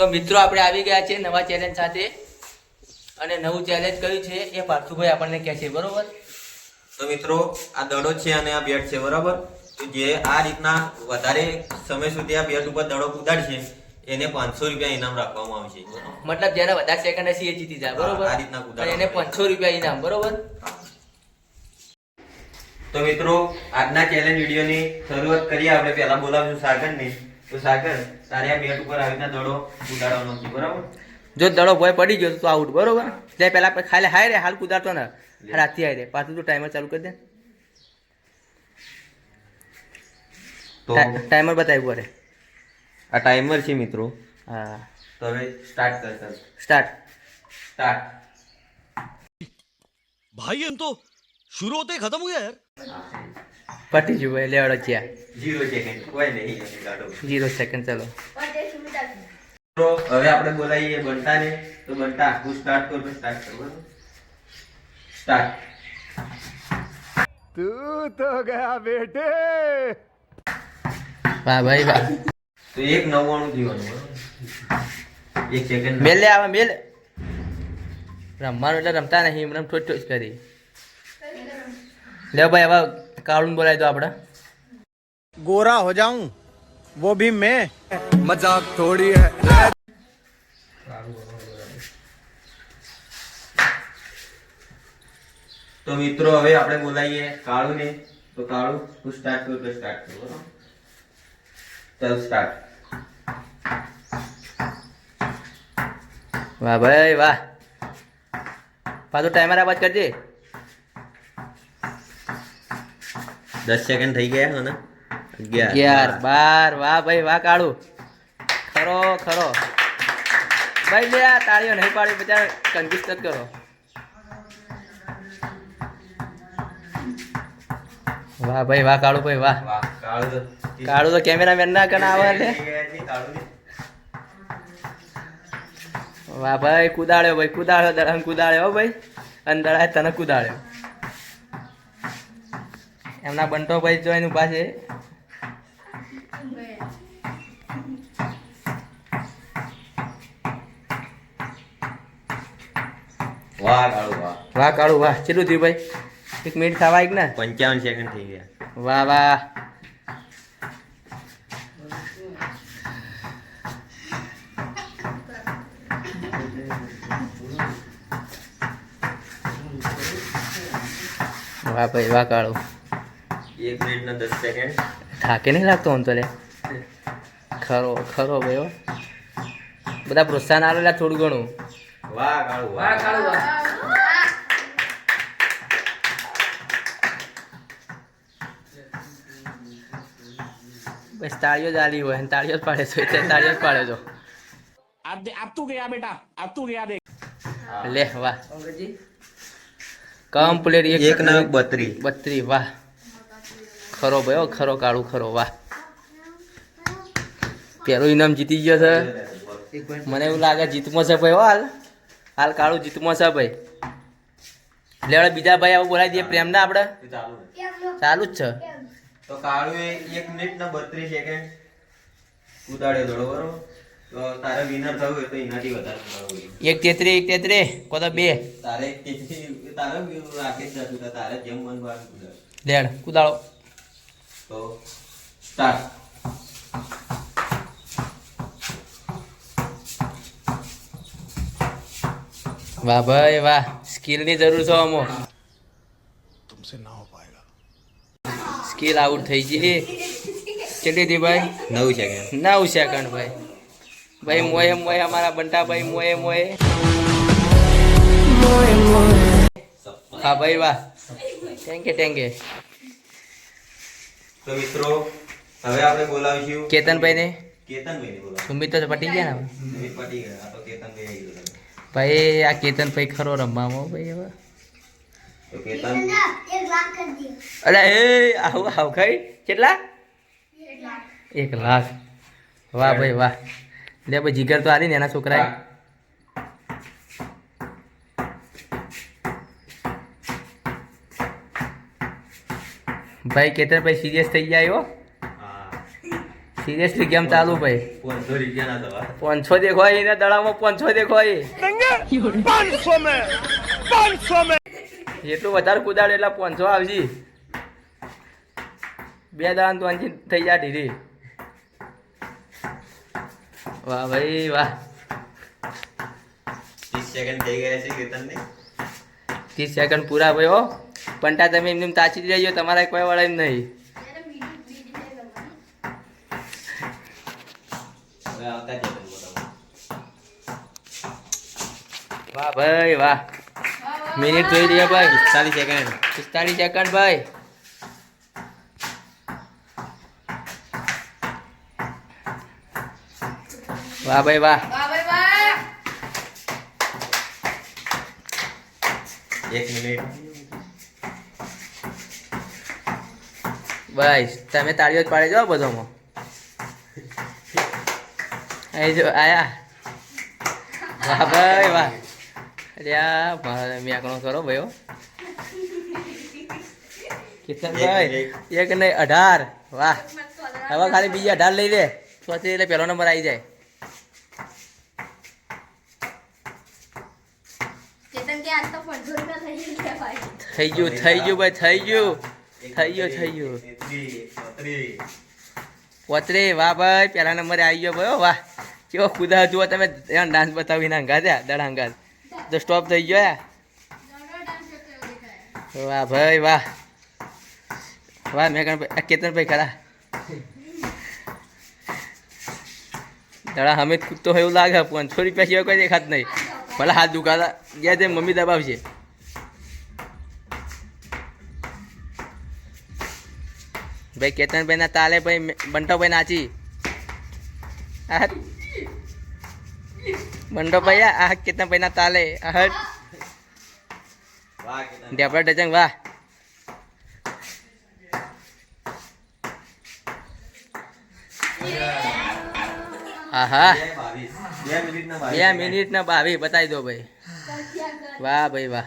તો મિત્રો આપણે આવી ગયા છે નવા ચેલેન્જ સાથે. અને નવું ચેલેન્જ કયું છે એ પાર્થુભાઈ આપણને કહે છે બરોબર? તો મિત્રો આ દડો છે અને આ બેટ છે બરાબર? તો જે આ રીતના વધારે સમય સુધી આ બેટ ઉપર દડો કુદાડશે એને પાંચસો રૂપિયા ઇનામ રાખવામાં આવશે. મતલબ જેને વધારે સેકન્ડ હશે એ જીતી જાય બરોબર? આ રીતના કુદાડો. એને પાંચસો રૂપિયા ઇનામ બરોબર? તો મિત્રો આજના ચેલેન્જ વિડીયોની શરૂઆત કરીએ. આપણે પહેલા બોલાવીશું સાગરને. તો સાગર તારે આ બેટ ઉપર આવી રીતના દડો કુદાડવાનો છે બરાબર જો દડો ભોય પડી ગયો તો આઉટ બરોબર એટલે પહેલા આપણે ખાલી હાય રે હાલ કુદારતો ને રાતથી હાય રે પાછું તું ટાઈમર ચાલુ કરી દે તો ટાઈમર બતાવ્યું પડે આ ટાઈમર છે મિત્રો હા તો હવે સ્ટાર્ટ કરતા સ્ટાર્ટ સ્ટાર્ટ भाई हम तो शुरू होते ही खत्म हो गया यार પટી ગયું ભાઈ લેવડો જીરો સેકન્ડ કોઈ નહીં જીરો સેકન્ડ ચલો. તો હવે આપણે બોલાવીએ બંટાને તો બંટા હું સ્ટાર્ટ કરું તો સ્ટાર્ટ કર ગયા બેટે વાહ ભાઈ વાહ. તો એક નવ્વાણું જીવન એક સેકન્ડ મેલે લે આવે મેલ. રમવાનું એટલે રમતા નહીં રમ ઠોઠ ઠોઠ કરી લે ભાઈ હવે કાળું બોલાવી દો આપણે ગોરા હો જાઉં. વો ભી મેં. મજાક થોડી હે. તો મિત્રો હવે આપણે બોલાવીએ કાળુ ને તો કાળુ તું સ્ટાર્ટ કર તો સ્ટાર્ટ કર ચાલ સ્ટાર્ટ વાહ ભાઈ વાહ. પાછો ટાઈમર આવાજ કરજે. દસ સેકન્ડ થઈ ગયા હે અગિયાર બાર. વાહ ભાઈ વાહ કાળું. ખરો ખરો. ભાઈ લે આ તાળીઓ નહીં પાડી બચાર કન્ફ્યુઝ જ કરો. વાહ ભાઈ વાહ કાળું ભાઈ વાહ. કાળુ તો કાળું તો કેમેરામેન ના કને આવે લે થઈ ગયા છે કાળુને. વાહ ભાઈ કુદાડ્યો ભાઈ કુદાડ્યો દડાને કુદાડ્યો હો ભાઈ. અને દડાએ તને કુદાડ્યો એમના બંટો ભાઈ જોઈને ઊભા છે. વાહ કાળુ વાહ. વાહ કાળું વાહ. કેટલું થયું ભાઈ? એક મિનિટ થવા એક ને? પંચાવન સેકન્ડ થઈ ગયા. વાહ વાહ. વાહ ભાઈ વાહ કાળું. એક મિનિટના દસ સેકન્ડ થાકે નહીં લાગતો આમ તો લે. ખરો ખરો ભાઈ બધા પ્રોત્સાહન આવેલા થોડું ઘણું. બસ તાળીઓ જ આલી હોય તાળીઓ જ પાડે છે એટલે તાળીઓ જ પાડે છો. આપ દે ગયા બેટા આપતું ગયા દે લે વાહ. કમ્પ્લીટ એક ના બત્રી બત્રી વાહ. ખરો ભાઈ ખરો કાળું ખરો વાહ. પેલું ઇનામ જીતી ગયો છે. મને એવું લાગે જીતમાં છે ભાઈ હાલ. હાલ કાળું જીતમાં છે ભાઈ. એટલે હવે બીજા ભાઈ આવું બોલાવી દઈએ પ્રેમ ના આપણે ચાલુ જ છે. તો કાળું એક મિનિટ ને બત્રીસ સેકન્ડ ઉતાડ્યો દોડો બરોબર? તો તારે વિનર થવું હોય તો એનાથી વધારે એક તેત્રી એક તેત્રી. કો તો બે. તારે તેથી- તારે બી જ તારે જેમ મન લેડ કુદાળો. તો સ્ટાર્ટ વાહ ભાઈ વાહ સ્કિલની જરૂર છે અમો તુમસે ના હો પાએગા સ્કિલ આઉટ થઈ ગઈ ચલી દી ભાઈ? નવ સેકન્ડ નવ સેકન્ડ ભાઈ. ભાઈ મોએ મોએ અમારા બંટા ભાઈ મોએ મોએ. હા ભાઈ વાહ. થેન્ક યુ થેન્ક યુ તો મિત્રો હવે આપણે બોલાવીશું કેતનભાઈ ને કેતનભાઈને બોલાવો સુમિત તો પટી ગયા ને ભાઈ પટી ગયા આ તો કેતનભાઈ આવી ગયો ભાઈ આ કેતનભાઈ ખરો રમવામાં ભાઈ હવે. તો કેતન? અરે એ આવું આવું ખાઈ? કેટલા? એક લાખ. વાહ ભાઈ વાહ. લે ભાઈ જીગર તો આલી ને એના છોકરા ભાઈ કેતનભાઈ સિરિયસ થઈ હો. હા સિરિયસલી ગેમ ચાલુ ભાઈ? પાંચસો દેખો એના દડામાં પાંચસો દેખવાય જેટલું વધારે કુદાડે એટલા પાંચસો આવશે. બે દાડા તો અંજી થઈ જાય ઢીરી વાહ ભાઈ વાહ. ત્રીસ સેકન્ડ થઈ ગયા છે કેતનને ત્રીસ સેકન્ડ પૂરા ભાઈ હો. પંટા તમે એમને એમ તાચી રહેજો તમારે કોઈ વાળા એમ નહીં. વાહ ભાઈ વાહ. મિનિટ જોઈ લઈએ ભાઈ. પિસ્તાલીસ સેકન્ડ પિસ્તાલીસ સેકન્ડ ભાઈ. વાહ ભાઈ વાહ. એક મિનિટ. બસ તમે તાળીઓ જ પાડી જાઓ બધોમાં. અહીં જો આયા. વાહ ભાઈ વાહ. અરે મેકણો કરો ભાઈઓ. કિશનભાઈ એક નહીં અઢાર. વાહ. હવે ખાલી બીજી અઢાર લઈ લે. પછી એટલે પહેલો નંબર આવી જાય. ભાઈ. થઈ ગયું થઈ ગયું ભાઈ થઈ ગયું. થઈ ગયો થઈ ગયો. પોતરે વાહ ભાઈ પહેલા નંબરે આવી ગયો ભાઈ વાહ. કેવો ખુદા જુઓ તમે ડાન્સ બતાવીને હંગા ત્યાં દડા હંગા તો સ્ટોપ થઈ ગયો યા વાહ ભાઈ વાહ. વાહ મેં ભાઈ કેતનભાઈ ખરા. દડા હમે કૂદતો હોય એવું લાગે પણ પાંચસો રૂપિયા સિવાય કોઈ દેખાત નહીં. ભલે હાથ દુખાતા ગયા તે મમ્મી દબાવશે. ભાઈ કેતનભાઈ ના તાલે ભાઈ બંટોભાઈ નાચી. બંટોભાઈ આ કેતનભાઈ ના તાલે. આ હટ વાહ, ડચંગ વાહ. આહા. બે. મિનિટ ના બાવી બતાવી દો ભાઈ. વાહ ભાઈ વાહ.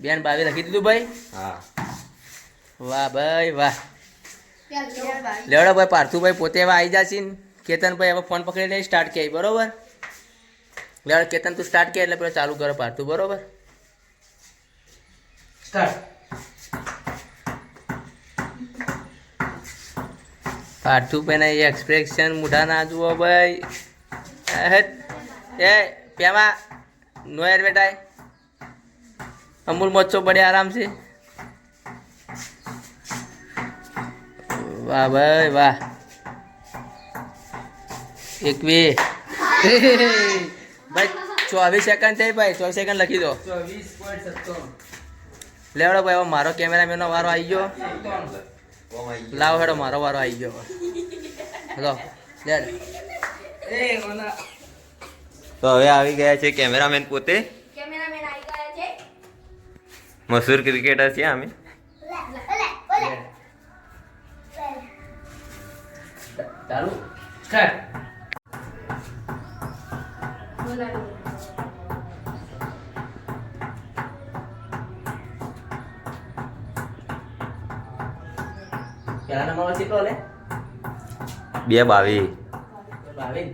બેન બાવી લખી દીધું ભાઈ? હા. વાહ ભાઈ વાહ. લેવડો ભાઈ પાર્થુભાઈ પોતે હવે આવી જશે ને કેતનભાઈ હવે ફોન પકડીને સ્ટાર્ટ કે બરોબર? લેવડ કેતન તું સ્ટાર્ટ કે એટલે પેલો ચાલુ કરો પાર્થુ બરોબર? સ્ટાર્ટ પાર્થુભાઈ એ એક્સપ્રેશન મોઢા ના જુઓ ભાઈ. એ પેમાં નો યાર બેટા અમૂલ મોચો પડે આરામ વાહ ભાઈ વાહ. એકવી ભાઈ ચોવીસ સેકન્ડ થઈ ભાઈ ચોવીસ સેકન્ડ લખી દો. લેવડો ભાઈ હવે મારો કેમેરામેનનો વારો આવી ગયો. ઓમ આવી ગયું. લાવ હેડો મારો વારો આવી ગયો. હલો લેડ તો હવે આવી ગયા છે કેમેરામેન પોતે. કેમેરામેન આવી ગયા છે. મશહૂર ક્રિકેટર છીએ અમે. ચાલુ સ્ટાર્ટ. પેલા નંબર કેટલો લે? બે બાવી. બાવી?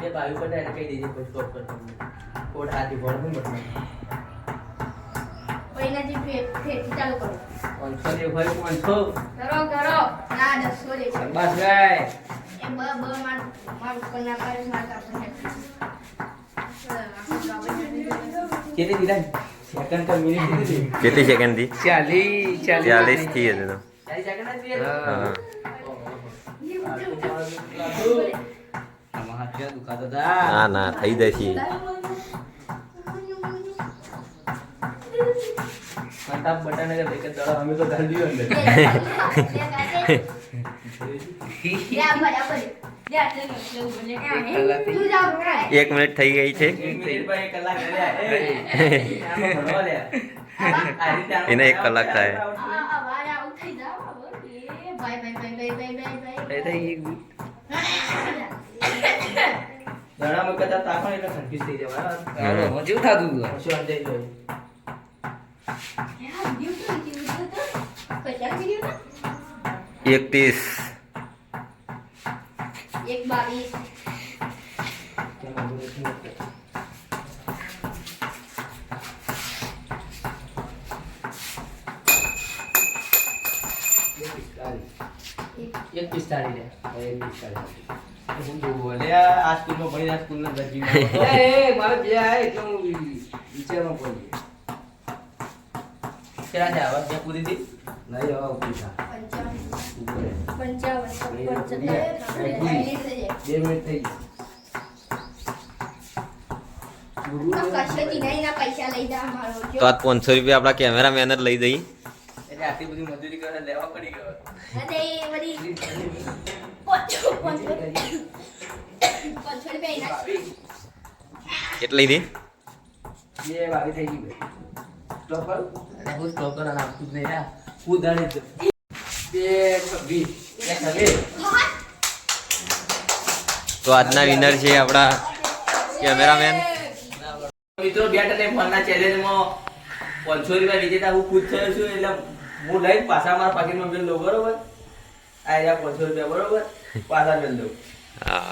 બે બાવી પર કહી દેજે કોઈ સ્ટોપ કરતો કોડ હાથી બોલ હું પહેલાથી ફેર ફેરથી ચાલુ કરો પાંચસો ને ભાઈ પાંચસો કરો કરો ના દસો લે છે બસ ભાઈ એ બ બ માર માર ઉપર ના કરે માર કાપને કેટલી દીધા સેકન્ડ પર મિનિટ દીધી કેટલી સેકન્ડથી ચાલીસ ચાલીસથી હશે તો ચાલીસ સેકન્ડ જ દીધી હા આમાં હાથ ક્યાં દુખાતો હતા ના ના થઈ જશે ફટાફ બટન અગર દેખે દડો અમે તો ડાલ દીધો અંદર યા બરાબર યા ચલો લેવું બોલે તું જાવ એક મિનિટ થઈ છે એક મિનિટ થઈ ગઈ આમાં એને એક કલાક થાય. ઘણા અવાજ આઉટ થઈ જાવ એ bye bye bye bye bye bye એ તો એક દડામાં કદાચ તાપણ એટલે confuse થઈ જવાય. હમ. જેવું થતું હતું. તો તો એકત્રીસ બાવીસ એક પિસ્તાળી લે બોલે આ સ્કૂલમાં ભણી આ સ્કૂલના દરજી કેટલા છે? આવા ત્યાં પૂરી હતી પંચાવન પંચાવન નહીં ના પૈસા લઈ જા મારો તો આ પાંચસો રૂપિયા આપણા કેમેરામેન જ લઈ જઈ. એટલે આટલી બધી મજૂરી કરે લેવા પડી ગયો. અને એ વળી પાંચસો પાંચસો પાંચસો અને હું જ નહીં જ. તો આજના વિનર છે આપણા કેમેરામેન મિત્રો બેટ અને ફોનના ચેલેન્જમાં પાંચસો રૂપિયા વિજેતા હું ખુદ થયો છું એટલે હું લઈને પાછા મારા પાકીટમાં મેળ દઉં બરોબર? આ રહ્યા પાંચસો રૂપિયા બરોબર? પાછા મેળ દઉં હા.